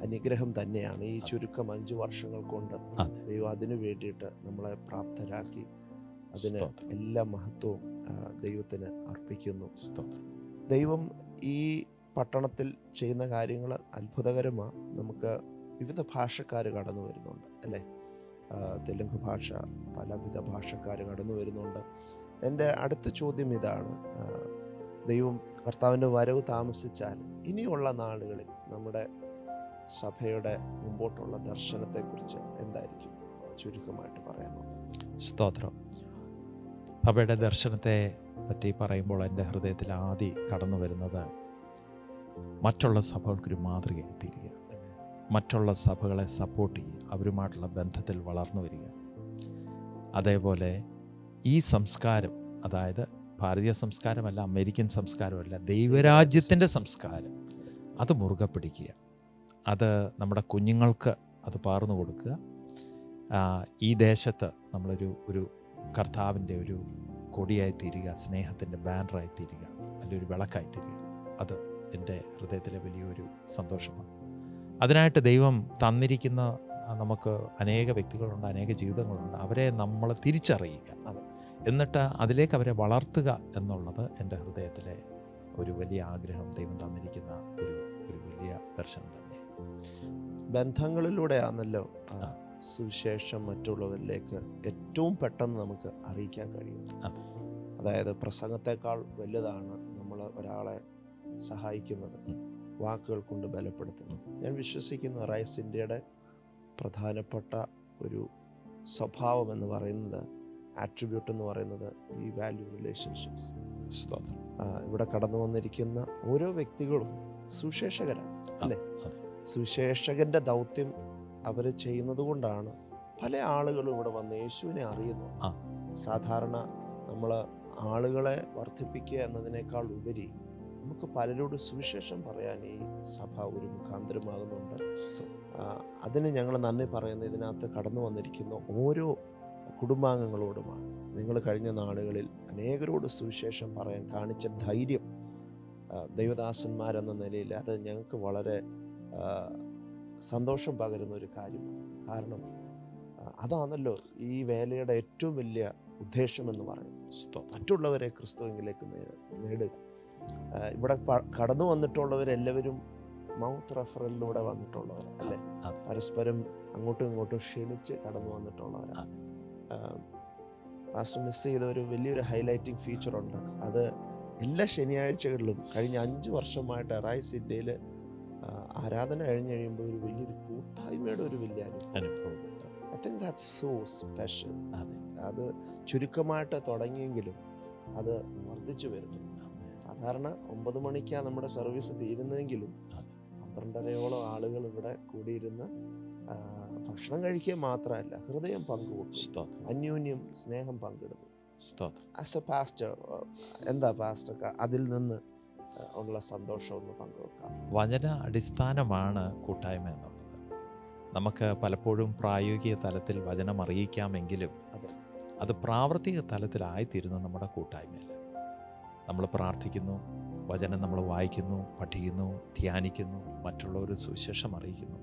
A: അനുഗ്രഹം തന്നെയാണ്. ഈ ചുരുക്കം അഞ്ചു വർഷങ്ങൾ കൊണ്ട്. ദൈവം അതിനു വേണ്ടിയിട്ട് നമ്മളെ പ്രാപ്തരാക്കി അതിന് എല്ലാ മഹത്വവും ദൈവത്തിന് അർപ്പിക്കുന്നു. ദൈവം ഈ പട്ടണത്തിൽ ചെയ്യുന്ന കാര്യങ്ങൾ അത്ഭുതകരമാണ്. നമുക്ക് വിവിധ ഭാഷക്കാർ കടന്നു വരുന്നുണ്ട് അല്ലേ? തെലുങ്ക് ഭാഷ പലവിധ ഭാഷക്കാർ കടന്നു വരുന്നുണ്ട്. എന്റെ അടുത്ത ചോദ്യം ഇതാണ്. ദൈവം കർത്താവിന്റെ വരവ് താമസിച്ചാൽ ഇനിയുള്ള നാളുകളിൽ നമ്മുടെ സഭയുടെ മുമ്പോട്ടുള്ള ദർശനത്തെക്കുറിച്ച് എന്തായിരിക്കും? ചുരുക്കമായിട്ട് പറയാമോ?
B: സ്തോത്രം. സഭയുടെ ദർശനത്തെ പറ്റി പറയുമ്പോൾ എന്റെ ഹൃദയത്തിൽ ആദ്യം കടന്നു വരുന്നത് മറ്റുള്ള സഭകൾക്കൊരു മാതൃകയായി തീരുക മറ്റുള്ള സഭകളെ സപ്പോർട്ട് ചെയ്യുക അവരുമായിട്ടുള്ള ബന്ധത്തിൽ വളർന്നു വരിക. അതേപോലെ ഈ സംസ്കാരം അതായത് ഭാരതീയ സംസ്കാരമല്ല അമേരിക്കൻ സംസ്കാരമല്ല ദൈവരാജ്യത്തിന്റെ സംസ്കാരം അത് മുറുകെ പിടിക്കുക. അത് നമ്മുടെ കുഞ്ഞുങ്ങൾക്ക് അത് പകർന്നു കൊടുക്കുക. ഈ ദേശത്ത് നമ്മളൊരു ഒരു കർത്താവിന്റെ ഒരു കൊടിയായി തീരുക സ്നേഹത്തിന്റെ ബാനറായി തീരുക അല്ലെങ്കിൽ ഒരു വിളക്കായി തീരുക. അത് എന്റെ ഹൃദയത്തിലെ വലിയൊരു സന്തോഷമാണ്. അതിനായിട്ട് ദൈവം തന്നിരിക്കുന്ന നമുക്ക് അനേക വ്യക്തികളുണ്ട് അനേക ജീവിതങ്ങളുണ്ട് അവരെ നമ്മൾ തിരിച്ചറിയുക
A: അത്
B: എന്നിട്ട് അതിലേക്ക് അവരെ വളർത്തുക എന്നുള്ളത് എന്റെ ഹൃദയത്തിലെ ഒരു വലിയ ആഗ്രഹം ദൈവം തന്നിരിക്കുന്ന ഒരു ഒരു വലിയ ദർശനം തന്നെ
A: ബന്ധങ്ങളിലൂടെയാണല്ലോ. സുവിശേഷം മറ്റുള്ളവരിലേക്ക് ഏറ്റവും പെട്ടെന്ന് നമുക്ക് അറിയിക്കാൻ കഴിയും
B: അതെ.
A: അതായത് പ്രസംഗത്തെക്കാൾ വലുതാണ് നമ്മൾ ഒരാളെ സഹായിക്കുന്നത്. വാക്കുകൾ കൊണ്ട് ബലപ്പെടുത്തുന്നു. ഞാൻ വിശ്വസിക്കുന്ന റൈസ് ഇന്ത്യയുടെ പ്രധാനപ്പെട്ട ഒരു സ്വഭാവം എന്ന് പറയുന്നത് ആട്രിബ്യൂട്ട് എന്ന് പറയുന്നത് ഈ വാല്യൂ റിലേഷൻഷിപ്സ് ഇവിടെ കടന്നു വന്നിരിക്കുന്ന ഓരോ വ്യക്തികളും സുശേഷകരാണ് അല്ലേ. സുശേഷകന്റെ ദൗത്യം അവർ ചെയ്യുന്നത് കൊണ്ടാണ് പല ആളുകളും ഇവിടെ വന്ന് യേശുവിനെ അറിയുന്നു. സാധാരണ നമ്മൾ ആളുകളെ വർദ്ധിപ്പിക്കുക എന്നതിനേക്കാൾ ഉപരി നമുക്ക് പലരോട് സുവിശേഷം പറയാൻ ഈ സഭ ഒരു മുഖാന്തരമാകുന്നുണ്ട്. അതിന് ഞങ്ങൾ നന്ദി പറയുന്ന. ഇതിനകത്ത് കടന്നു വന്നിരിക്കുന്ന ഓരോ കുടുംബാംഗങ്ങളോടുമാണ്. നിങ്ങൾ കഴിഞ്ഞ നാളുകളിൽ അനേകരോട് സുവിശേഷം പറയാൻ കാണിച്ച ധൈര്യം ദൈവദാസന്മാരെന്ന നിലയിൽ അത് ഞങ്ങൾക്ക് വളരെ സന്തോഷം പകരുന്ന ഒരു കാര്യമാണ് കാരണം അതാണല്ലോ ഈ വേലയുടെ ഏറ്റവും വലിയ ഉദ്ദേശമെന്ന് പറയുന്നത്. മറ്റുള്ളവരെ ക്രിസ്തുവിലേക്ക് നേടുക. ഇവിടെ കടന്നു വന്നിട്ടുള്ളവരെല്ലാവരും മൗത്ത് റെഫറലിലൂടെ വന്നിട്ടുള്ളവർ അല്ലേ? പരസ്പരം അങ്ങോട്ടും ഇങ്ങോട്ടും ക്ഷണിച്ച് കടന്നു വന്നിട്ടുള്ളവരാണ്. മാസ്റ്റർ മിസ് ചെയ്ത ഒരു വലിയൊരു ഹൈലൈറ്റിംഗ് ഫീച്ചറുണ്ട് അത് എല്ലാ ശനിയാഴ്ചകളിലും കഴിഞ്ഞ അഞ്ച് വർഷമായിട്ട് റൈസ് സിഡ്ഡയിൽ ആരാധന കഴിഞ്ഞ് കഴിയുമ്പോൾ ഒരു വലിയൊരു കൂട്ടായ്മയുടെ ഒരു വലിയ അനുഭവം. I think that's so special
B: അത്.
A: ചുരുക്കമായിട്ട് തുടങ്ങിയെങ്കിലും അത് വർദ്ധിച്ചു വരുന്നു സാധാരണ ഒമ്പത് മണിക്കാണ് നമ്മുടെ സർവീസ് തീരുന്നതെങ്കിലും. പന്ത്രണ്ടരയോളം ആളുകൾ ഇവിടെ കൂടിയിരുന്ന് ഭക്ഷണം കഴിക്കുക മാത്രമല്ല ഹൃദയം പങ്കുവെക്കും. അന്യോന്യം സ്നേഹം പങ്കിടുന്നു. ആസ് എ പാസ്റ്റർ എന്താ പാസ്റ്റർ അതിൽ നിന്ന് ഉള്ള സന്തോഷം ഒന്ന് പങ്കുവെക്കാം?
B: വചന അടിസ്ഥാനമാണ് കൂട്ടായ്മ എന്നുള്ളത്. നമുക്ക് പലപ്പോഴും പ്രായോഗിക തലത്തിൽ വചനം അറിയിക്കാമെങ്കിലും
A: അതെ.
B: അത് പ്രാവർത്തിക തലത്തിലായിത്തീരുന്ന നമ്മുടെ കൂട്ടായ്മയിൽ നമ്മൾ പ്രാർത്ഥിക്കുന്നു വചനം നമ്മൾ വായിക്കുന്നു പഠിക്കുന്നു ധ്യാനിക്കുന്നു മറ്റുള്ളവർ സുവിശേഷം അറിയിക്കുന്നു.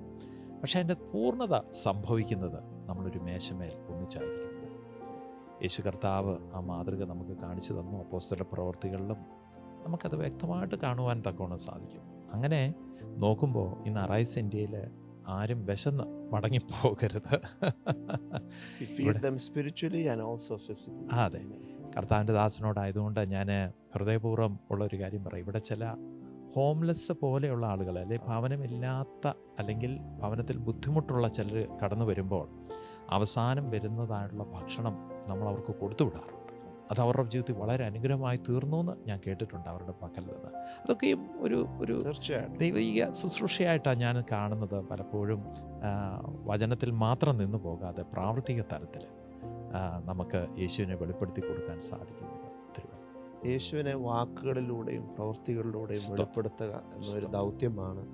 B: പക്ഷെ അതിന്റെ പൂർണത സംഭവിക്കുന്നത് നമ്മളൊരു മേശമേൽ ഒന്നിച്ചായിരിക്കുമ്പോൾ. യേശു കർത്താവ് ആ മാതൃക നമുക്ക് കാണിച്ചു തന്നു അപ്പോസ്തല പ്രവർത്തികളിലും നമുക്കത് വ്യക്തമായിട്ട് കാണുവാൻ തക്കവണ്ണം സാധിക്കും. അങ്ങനെ നോക്കുമ്പോൾ ഇന്ന് അറൈസ് ഇന്ത്യയിൽ ആരും വിശന്ന് മടങ്ങിപ്പോകരുത്. അതെ. കർത്താവിന്റെ ദാസനോടായതുകൊണ്ട് ഞാൻ ഹൃദയപൂർവം ഉള്ള ഒരു കാര്യം പറയും. ഇവിടെ ചില ഹോംലെസ് പോലെയുള്ള ആളുകൾ അല്ലെങ്കിൽ ഭവനമില്ലാത്ത അല്ലെങ്കിൽ ഭവനത്തിൽ ബുദ്ധിമുട്ടുള്ള ചിലർ കടന്നു വരുമ്പോൾ അവസാനം വരുന്നതായിട്ടുള്ള ഭക്ഷണം നമ്മൾ അവർക്ക് കൊടുത്തു വിടാറുണ്ട്. അത് അവരുടെ ജീവിതത്തിൽ വളരെ അനുഗ്രഹമായി തീർന്നു എന്ന് ഞാൻ കേട്ടിട്ടുണ്ട് അവരുടെ പക്കൽ നിന്ന്. അതൊക്കെയും ഒരു ഒരു
A: തീർച്ചയായിട്ടും.
B: ദൈവിക ശുശ്രൂഷയായിട്ടാണ് ഞാൻ കാണുന്നത് പലപ്പോഴും വചനത്തിൽ മാത്രം നിന്നു പോകാതെ പ്രാവർത്തിക തലത്തിൽ. ആ, നമുക്ക് യേശുവിനെ വെളിപ്പെടുത്തി കൊടുക്കാൻ സാധിക്കുന്നത്
A: യേശുവിനെ വാക്കുകളിലൂടെയും പ്രവൃത്തികളിലൂടെയും. വെളിപ്പെടുത്തുക എന്നൊരു ദൗത്യമാണ്.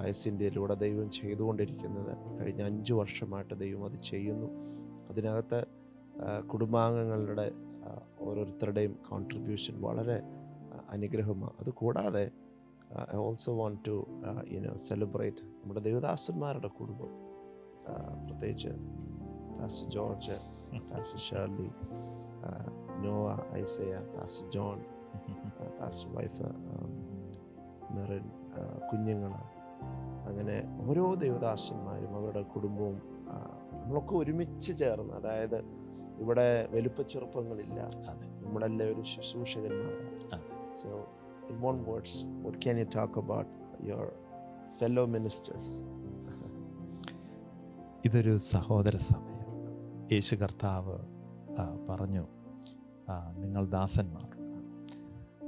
A: റൈസ് ഇന്ത്യയിലൂടെ ദൈവം ചെയ്തുകൊണ്ടിരിക്കുന്നത്. കഴിഞ്ഞ അഞ്ച് വർഷമായിട്ട് ദൈവം അത് ചെയ്യുന്നു. അതിനകത്ത് കുടുംബാംഗങ്ങളുടെ ഓരോരുത്തരുടെയും കോൺട്രിബ്യൂഷൻ വളരെ അനുഗ്രഹമാണ്. അത് കൂടാതെ I also want to you know celebrate നമ്മുടെ ദേവദാസന്മാരുടെ കുടുംബം. പ്രത്യേകിച്ച് George pastor uh, Noah, Isaiah, Pastor John, uh, Pastor wife Merin കുഞ്ഞുങ്ങൾ. അങ്ങനെ ഓരോ ദേവദാസന്മാരും അവരുടെ കുടുംബവും നമ്മളൊക്കെ ഒരുമിച്ച് ചേർന്ന് അതായത് ഇവിടെ വലുപ്പ ചെറുപ്പങ്ങളില്ല.
B: അതെ.
A: നമ്മളെല്ലാം ഒരു ശുശ്രൂഷകന്മാരാണ് so about your fellow ministers
B: ഇതൊരു സഹോദര സമയം യേശു കർത്താവ് പറഞ്ഞു നിങ്ങൾ ദാസന്മാർ.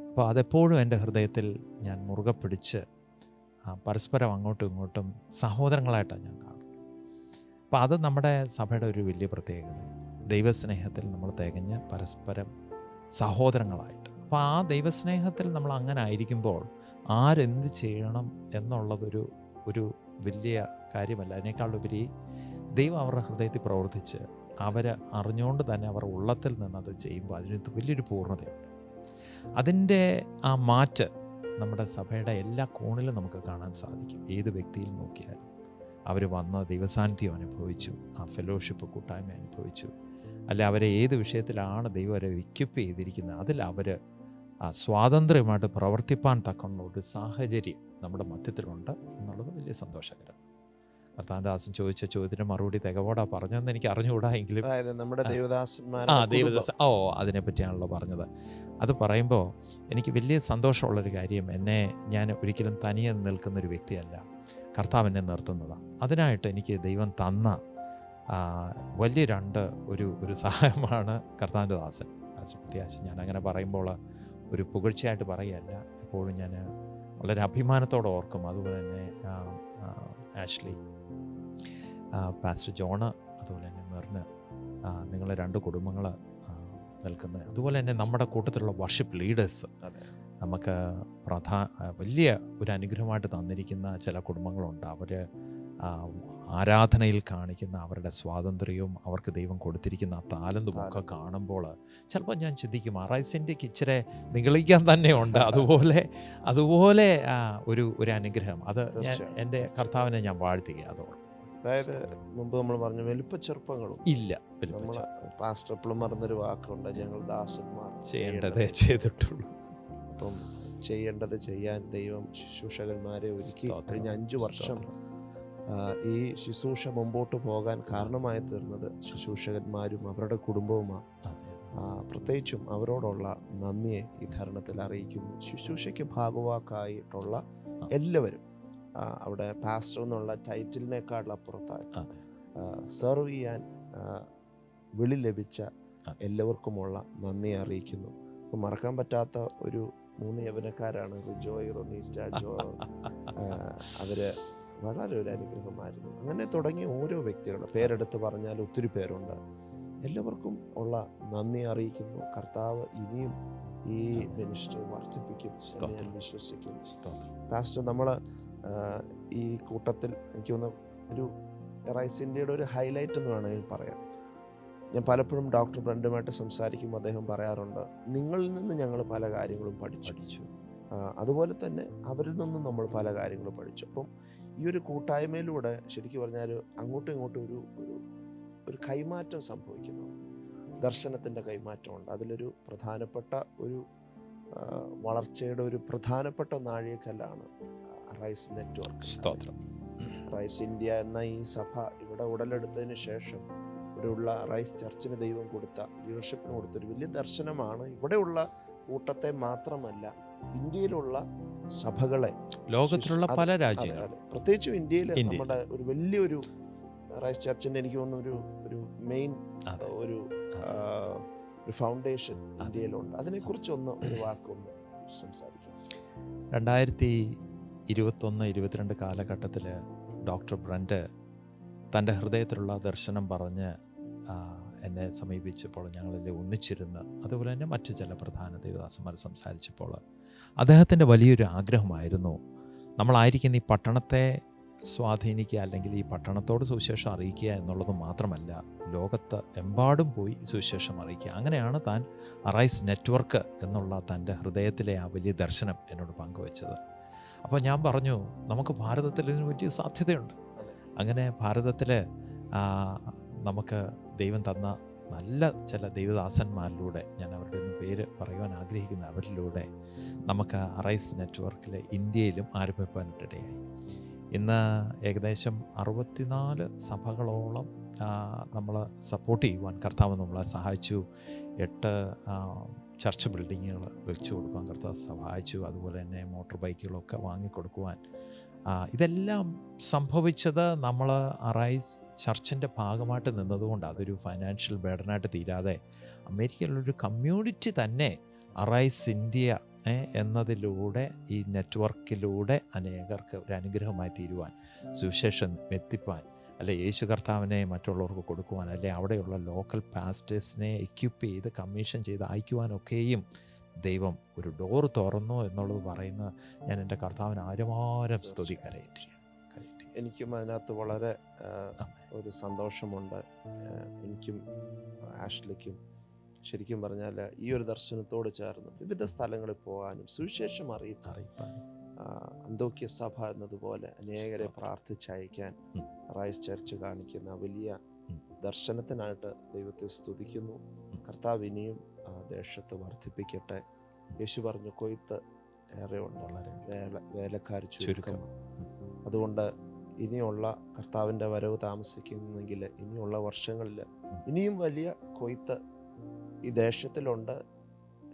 B: അപ്പോൾ അതെപ്പോഴും എന്റെ ഹൃദയത്തിൽ ഞാൻ മുറുകെ പിടിച്ച് പരസ്പരം അങ്ങോട്ടും ഇങ്ങോട്ടും സഹോദരങ്ങളായിട്ടാണ് ഞാൻ കാണുന്നത്. അപ്പോൾ അത് നമ്മുടെ സഭയുടെ ഒരു വലിയ പ്രത്യേകത. ദൈവസ്നേഹത്തിൽ നമ്മൾ തികഞ്ഞ് പരസ്പരം സഹോദരങ്ങളായിട്ട്. അപ്പോൾ ആ ദൈവസ്നേഹത്തിൽ നമ്മൾ അങ്ങനെ ആയിരിക്കുമ്പോൾ ആരെന്ത് ചെയ്യണം എന്നുള്ളതൊരു ഒരു വലിയ കാര്യമല്ല. അതിനേക്കാളുപരി ദൈവം അവരുടെ ഹൃദയത്തിൽ പ്രവർത്തിച്ച് അവർ അറിഞ്ഞുകൊണ്ട് തന്നെ അവർ ഉള്ളത്തിൽ നിന്ന് അത് ചെയ്യുമ്പോൾ അതിനകത്ത് വലിയൊരു പൂർണതയുണ്ട്. അതിന്റെ ആ മാറ്റ് നമ്മുടെ സഭയുടെ എല്ലാ കോണിലും നമുക്ക് കാണാൻ സാധിക്കും. ഏത് വ്യക്തിയിൽ നോക്കിയാലും അവർ വന്ന ദൈവസാന്നിധ്യം അനുഭവിച്ചു ആ ഫെലോഷിപ്പ് കൂട്ടായ്മ അനുഭവിച്ചു അല്ല അവരെ ഏത് വിഷയത്തിലാണ് ദൈവം അവരെ വിക്യുപ്പ് ചെയ്തിരിക്കുന്നത് അതിൽ അവർ സ്വാതന്ത്ര്യമായിട്ട് പ്രവർത്തിപ്പാൻ തക്കുന്ന ഒരു സാഹചര്യം നമ്മുടെ മധ്യത്തിലുണ്ട് എന്നുള്ളത് വലിയ സന്തോഷകരമാണ് കർത്താൻ ദാസൻ ചോദിച്ച ചോദ്യത്തിന് മറുപടി തികവോടാ പറഞ്ഞതെന്ന് എനിക്ക് അറിഞ്ഞുകൂടാ എങ്കിലും.
A: നമ്മുടെ
B: ആ.
A: ദേവദാസന്മാരുടെ
B: ആ
A: കുടുംബം.
B: ഓ അതിനെ പറ്റിയാണല്ലോ പറഞ്ഞത്. അത് പറയുമ്പോൾ എനിക്ക് വലിയ സന്തോഷമുള്ളൊരു കാര്യം എന്നെ ഞാൻ ഒരിക്കലും തനിയെ നിൽക്കുന്നൊരു വ്യക്തിയല്ല. കർത്താവ് എന്നെ നിർത്തുന്നതാണ് അതിനായിട്ട് എനിക്ക് ദൈവം തന്ന വലിയ രണ്ട് ഒരു ഒരു സഹായമാണ് കർത്താവിന്റെ ദാസൻ. പ്രത്യാശ ഞാൻ അങ്ങനെ പറയുമ്പോൾ ഒരു പുകഴ്ചയായിട്ട് പറയുകയല്ല. എപ്പോഴും ഞാൻ വളരെ അഭിമാനത്തോടെ ഓർക്കും. അതുപോലെ തന്നെ ആഷ്ലി പാസ്റ്റർ ജോണ് അതുപോലെ തന്നെ മെറിന് നിങ്ങളെ രണ്ട് കുടുംബങ്ങൾ നിൽക്കുന്നത്. അതുപോലെ തന്നെ നമ്മുടെ കൂട്ടത്തിലുള്ള വർഷിപ്പ് ലീഡേഴ്സ് നമുക്ക് പ്രധാ വലിയ ഒരു അനുഗ്രഹമായിട്ട് തന്നിരിക്കുന്ന ചില കുടുംബങ്ങളുണ്ട്. അവർ ആരാധനയിൽ കാണിക്കുന്ന അവരുടെ സ്വാതന്ത്ര്യവും അവർക്ക് ദൈവം കൊടുത്തിരിക്കുന്ന ആ താലന്തും. ഒക്കെ കാണുമ്പോൾ ചിലപ്പോൾ ഞാൻ ചിന്തിക്കും അറൈസിന്റെക്ക് ഇച്ചിരി നിഗളിക്കാൻ തന്നെയുണ്ട് അതുപോലെ അതുപോലെ ഒരു ഒരു അനുഗ്രഹം. അത് എന്റെ കർത്താവിനെ ഞാൻ വാഴ്ത്തുകയാണ്. അതോട്
A: അതായത് മുമ്പ് നമ്മൾ പറഞ്ഞു വലുപ്പ ചെറുപ്പങ്ങളും.
B: ഇല്ല
A: നമ്മൾ പാസ്റ്റർ എപ്പോഴും പറഞ്ഞൊരു വാക്കുണ്ട് ഞങ്ങൾ ദാസന്മാർ
B: ചെയ്യേണ്ടതേ ചെയ്തിട്ടുള്ളൂ.
A: അപ്പം ചെയ്യേണ്ടത് ചെയ്യാൻ ദൈവം ശുശ്രൂഷകന്മാരെ ഒരുക്കി. കഴിഞ്ഞ അഞ്ചു വർഷം ഈ ശുശ്രൂഷ മുമ്പോട്ട് പോകാൻ കാരണമായി തീർന്നത് ശുശ്രൂഷകന്മാരും അവരുടെ കുടുംബവുമാണ് പ്രത്യേകിച്ചും അവരോടുള്ള നന്ദിയെ ഈ ധരണത്തിൽ അറിയിക്കുന്നു. ശുശ്രൂഷയ്ക്ക് ഭാഗവാക്കായിട്ടുള്ള എല്ലാവരും. അവിടെ പാസ്റ്റർ എന്നുള്ള ടൈറ്റിലിനേക്കാളും അപ്പുറത്തായിട്ട്
B: അതെ
A: സെർവ് ചെയ്യാൻ വിളി ലഭിച്ച എല്ലാവർക്കുമുള്ള നന്ദി അറിയിക്കുന്നു. അപ്പം മറക്കാൻ പറ്റാത്ത ഒരു മൂന്ന് യവനക്കാരാണ് റിജോയ് റൊനീറ്റ ജോ അവർ വളരെ ഒരു അനുഗ്രഹമായിരുന്നു. അങ്ങനെ തുടങ്ങിയ ഓരോ വ്യക്തികളുടെ പേരെടുത്ത് പറഞ്ഞാൽ ഒത്തിരി പേരുണ്ട്. എല്ലാവർക്കും ഉള്ള നന്ദി അറിയിക്കുന്നു. കർത്താവ് ഇനിയും ഈ മിനിസ്റ്ററി വർദ്ധിപ്പിക്കും ഞാൻ വിശ്വസിക്കുന്നു. പാസ്റ്റർ നമ്മൾ ഈ കൂട്ടത്തിൽ എനിക്ക് തോന്നുന്നു ഒരു റൈസ് ഇന്ത്യയുടെ ഒരു ഹൈലൈറ്റ് എന്ന് വേണമെങ്കിൽ പറയാം. ഞാൻ പലപ്പോഴും ഡോക്ടർ ബ്രണ്ടുമായിട്ട് സംസാരിക്കുമ്പോൾ അദ്ദേഹം പറയാറുണ്ട് നിങ്ങളിൽ നിന്ന് ഞങ്ങൾ പല കാര്യങ്ങളും പഠിച്ചു. അതുപോലെ തന്നെ അവരിൽ നിന്നും നമ്മൾ പല കാര്യങ്ങളും പഠിച്ചു. അപ്പം ഈ ഒരു കൂട്ടായ്മയിലൂടെ ശരിക്കും പറഞ്ഞാൽ അങ്ങോട്ടും ഇങ്ങോട്ടും ഒരു ഒരു ഒരു കൈമാറ്റം സംഭവിക്കുന്നു. ദർശനത്തിന്റെ കൈമാറ്റമുണ്ട്. അതിലൊരു പ്രധാനപ്പെട്ട ഒരു വളർച്ചയുടെ ഒരു പ്രധാനപ്പെട്ട നാഴികക്കല്ലാണ് റൈസ് നെറ്റ്വർക്ക്.
B: സ്തോത്രം.
A: റൈസ് ഇന്ത്യ എന്ന ഈ സഭ ഇവിടെ ഉടലെടുത്തതിന് ശേഷം ഇവിടെയുള്ള റൈസ് ചർച്ചിന് ദൈവം കൊടുത്ത ലീഡർഷിപ്പിന് കൊടുത്തൊരു വലിയ ദർശനമാണ് ഇവിടെയുള്ള കൂട്ടത്തെ മാത്രമല്ല ഇന്ത്യയിലുള്ള സഭകളെ
B: ലോകത്തിലുള്ള പല രാജ്യങ്ങളെ.
A: പ്രത്യേകിച്ചും ഇന്ത്യയിൽ. നമ്മുടെ ഒരു വലിയൊരു റൈസ് ചർച്ചിന്റെ എനിക്ക് തോന്നുന്നു ഒരു ഒരു മെയിൻ ഒരു ഒരു ഫൗണ്ടേഷൻ ഇന്ത്യയിലുണ്ട്. അതിനെക്കുറിച്ച് ഒന്ന് ഒരു വാക്കൊന്ന് സംസാരിക്കാം.
B: രണ്ടായിരത്തി ഇരുപത്തൊന്ന് ഇരുപത്തിരണ്ട് കാലഘട്ടത്തിൽ ഡോക്ടർ ബ്രണ്ട് തന്റെ ഹൃദയത്തിലുള്ള ദർശനം പറഞ്ഞ് എന്നെ സമീപിച്ചപ്പോൾ ഞങ്ങളിൽ ഒന്നിച്ചിരുന്ന് അതുപോലെ തന്നെ മറ്റ് ചില പ്രധാന ദേവദാസന്മാർ സംസാരിച്ചപ്പോൾ അദ്ദേഹത്തിന്റെ വലിയൊരു ആഗ്രഹമായിരുന്നു നമ്മളായിരിക്കുന്ന ഈ പട്ടണത്തെ സ്വാധീനിക്കുക അല്ലെങ്കിൽ ഈ പട്ടണത്തോട് സുവിശേഷം അറിയിക്കുക എന്നുള്ളത് മാത്രമല്ല ലോകത്ത് എമ്പാടും പോയി സുവിശേഷം അറിയിക്കുക. അങ്ങനെയാണ് താൻ അറൈസ് നെറ്റ്വർക്ക് എന്നുള്ള തന്റെ ഹൃദയത്തിലെ ആ വലിയ ദർശനം എന്നോട് പങ്കുവച്ചത്. അപ്പോൾ ഞാൻ പറഞ്ഞു നമുക്ക് ഭാരതത്തിൽ ഇതിനു പറ്റിയ സാധ്യതയുണ്ട്. അങ്ങനെ ഭാരതത്തിൽ നമുക്ക് ദൈവം തന്ന നല്ല ചില ദൈവദാസന്മാരിലൂടെ ഞാൻ അവരുടെ ഒന്നും പേര് പറയുവാൻ ആഗ്രഹിക്കുന്ന അവരിലൂടെ നമുക്ക് അറൈസ് നെറ്റ്വർക്കിൽ ഇന്ത്യയിലും ആരംഭിക്കാനിടയായി ഇന്ന് ഏകദേശം അറുപത്തിനാല് സഭകളോളം നമ്മൾ സപ്പോർട്ട് ചെയ്യുവാൻ കർത്താവ് നമ്മളെ സഹായിച്ചു. എട്ട് ചർച്ച് ബിൽഡിങ്ങുകൾ വെച്ച് കൊടുക്കുവാൻ കർത്താവ് സഹായിച്ചു. അതുപോലെ തന്നെ മോട്ടോർ ബൈക്കുകളൊക്കെ വാങ്ങിക്കൊടുക്കുവാൻ. ഇതെല്ലാം സംഭവിച്ചത് നമ്മൾ അറൈസ് ചർച്ചിന്റെ ഭാഗമായിട്ട് നിന്നതുകൊണ്ട് അതൊരു ഫൈനാൻഷ്യൽ ബേഡനായിട്ട് തീരാതെ അമേരിക്കയിലുള്ളൊരു കമ്മ്യൂണിറ്റി തന്നെ അറൈസ് ഇന്ത്യ എന്നതിലൂടെ ഈ നെറ്റ്വർക്കിലൂടെ അനേകർക്ക് ഒരു അനുഗ്രഹമായി തീരുവാൻ സുവിശേഷം എത്തിപ്പാൻ അല്ലെ യേശു കർത്താവിനെ മറ്റുള്ളവർക്ക് കൊടുക്കുവാൻ അല്ലെ അവിടെയുള്ള ലോക്കൽ പാസ്റ്റേഴ്സിനെ എക്യുപ്പ് ചെയ്ത് കമ്മീഷൻ ചെയ്ത് അയക്കുവാനൊക്കെയും ദൈവം ഒരു ഡോർ തുറന്നു എന്നുള്ളത് പറയുന്ന ഞാൻ എന്റെ കർത്താവിന് ആരമാരം സ്തുതി കരയറ്റി
A: എനിക്കും അതിനകത്ത് വളരെ ഒരു സന്തോഷമുണ്ട്. എനിക്കും ആഷ്ലിക്കും ശരിക്കും പറഞ്ഞാൽ ഈ ഒരു ദർശനത്തോട് ചേർന്ന് വിവിധ സ്ഥലങ്ങളിൽ പോകാനും സുവിശേഷം അറിയിക്കാൻ അന്തോക്യ സഭ എന്നതുപോലെ അനേകരെ. പ്രാർത്ഥിച്ചയക്കാൻ. റൈസ് ചർച്ച് കാണിക്കുന്ന വലിയ. ദർശനത്തിനായിട്ട് ദൈവത്തെ സ്തുതിക്കുന്നു. കർത്താവ് ഇനിയും ആ ദേശത്ത് വർദ്ധിപ്പിക്കട്ടെ. യേശു പറഞ്ഞു കൊയ്ത്ത് ഏറെ
B: വളരെ
A: വേല വേലക്കാർ
B: ചുരുക്കം.
A: അതുകൊണ്ട് ഇനിയുള്ള കർത്താവിന്റെ വരവ് താമസിക്കുന്നെങ്കിൽ ഇനിയുള്ള വർഷങ്ങളിൽ ഇനിയും വലിയ കൊയ്ത്ത് ഈ ദേശത്തിലുണ്ട്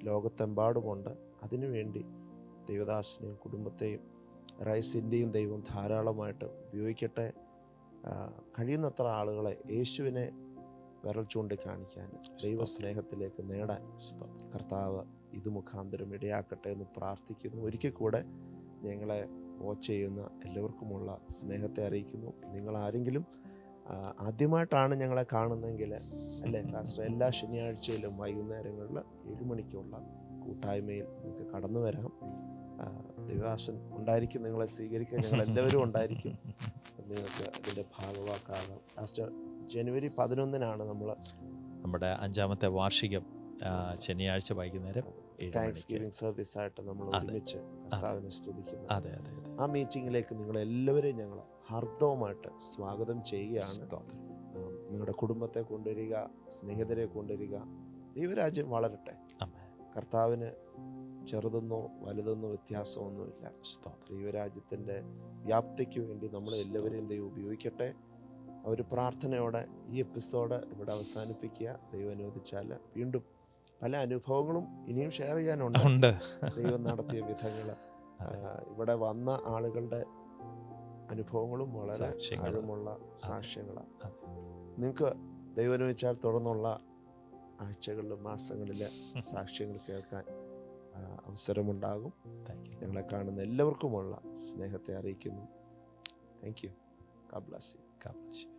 A: ലോകത്തെമ്പാടുമുണ്ട്. അതിനുവേണ്ടി ദൈവദാസിനെയും കുടുംബത്തെയും റൈസിന്റെയും ദൈവം ധാരാളമായിട്ട് ഉപയോഗിക്കട്ടെ. കഴിയുന്നത്ര ആളുകളെ യേശുവിനെ വിരൽ ചൂണ്ടിക്കാണിക്കാൻ ദൈവസ്നേഹത്തിലേക്ക് നേടാൻ. കർത്താവ് ഇത് മുഖാന്തരം ഇടയാക്കട്ടെ എന്ന് പ്രാർത്ഥിക്കുന്നു. ഒരിക്കൽ കൂടെ ഞങ്ങളെ വാച്ച് ചെയ്യുന്ന എല്ലാവർക്കുമുള്ള സ്നേഹത്തെ അറിയിക്കുന്നു. നിങ്ങൾ ആരെങ്കിലും ആദ്യമായിട്ടാണ് ഞങ്ങളെ കാണുന്നതെങ്കിൽ അല്ലേ പാസ്റ്റർ എല്ലാ ശനിയാഴ്ചയിലും വൈകുന്നേരങ്ങളിൽ ഏഴ് മണിക്കുള്ള കൂട്ടായ്മയിൽ നിങ്ങൾക്ക് കടന്നു വരാം. ആ, ദൈവദാസൻ ഉണ്ടായിരിക്കും നിങ്ങളെ സ്വീകരിക്കാൻ ഞങ്ങൾ എല്ലാവരും ഉണ്ടായിരിക്കും നിങ്ങൾക്ക് അതിന്റെ ഭാഗവാക്കാകാം. ലാസ്റ്റ് ജനുവരി പതിനൊന്നിനാണ് നമ്മൾ
B: നമ്മുടെ അഞ്ചാമത്തെ വാർഷികം ശനിയാഴ്ച വൈകുന്നേരം
A: താങ്ക്സ്. ഗിവിംഗ് സർവീസ് ആയിട്ട് നമ്മൾ. ഒരുമിച്ച് കർത്താവിനെ സ്തുതിക്കുന്നു.
B: അതെ അതെ
A: ആ മീറ്റിംഗിലേക്ക് നിങ്ങൾ എല്ലാവരെയും ഞങ്ങൾ ഹർദവുമായിട്ട് സ്വാഗതം ചെയ്യുകയാണ്. നിങ്ങളുടെ കുടുംബത്തെ കൊണ്ടുവരിക സ്നേഹിതരെ കൊണ്ടുവരിക ദൈവരാജ്യം വളരട്ടെ. കർത്താവിന് ചെറുതെന്നോ വലുതെന്നോ വ്യത്യാസമൊന്നുമില്ല. ദൈവരാജ്യത്തിന്റെ വ്യാപ്തിക്ക് വേണ്ടി നമ്മൾ എല്ലാവരെയും ദൈവം ഉപയോഗിക്കട്ടെ ഒരു പ്രാർത്ഥനയോടെ ഈ എപ്പിസോഡ് ഇവിടെ അവസാനിപ്പിക്കുക ദൈവം അനുവദിച്ചാൽ വീണ്ടും പല അനുഭവങ്ങളും ഇനിയും ഷെയർ ചെയ്യാനുണ്ട് ദൈവം നടത്തിയ വിധങ്ങൾ. ഇവിടെ വന്ന ആളുകളുടെ അനുഭവങ്ങളും വളരെ. ആഴമുള്ള സാക്ഷ്യങ്ങളാണ്. നിങ്ങൾക്ക് ദൈവം അനുവദിച്ചാൽ തുടർന്നുള്ള ആഴ്ചകളിലും മാസങ്ങളിൽ സാക്ഷ്യങ്ങൾ കേൾക്കാൻ അവസരമുണ്ടാകും.
B: താങ്ക് യു
A: ഞങ്ങളെ കാണുന്ന എല്ലാവർക്കുമുള്ള സ്നേഹത്തെ അറിയിക്കുന്നു. താങ്ക് യു കാബ്ലാസി
B: you.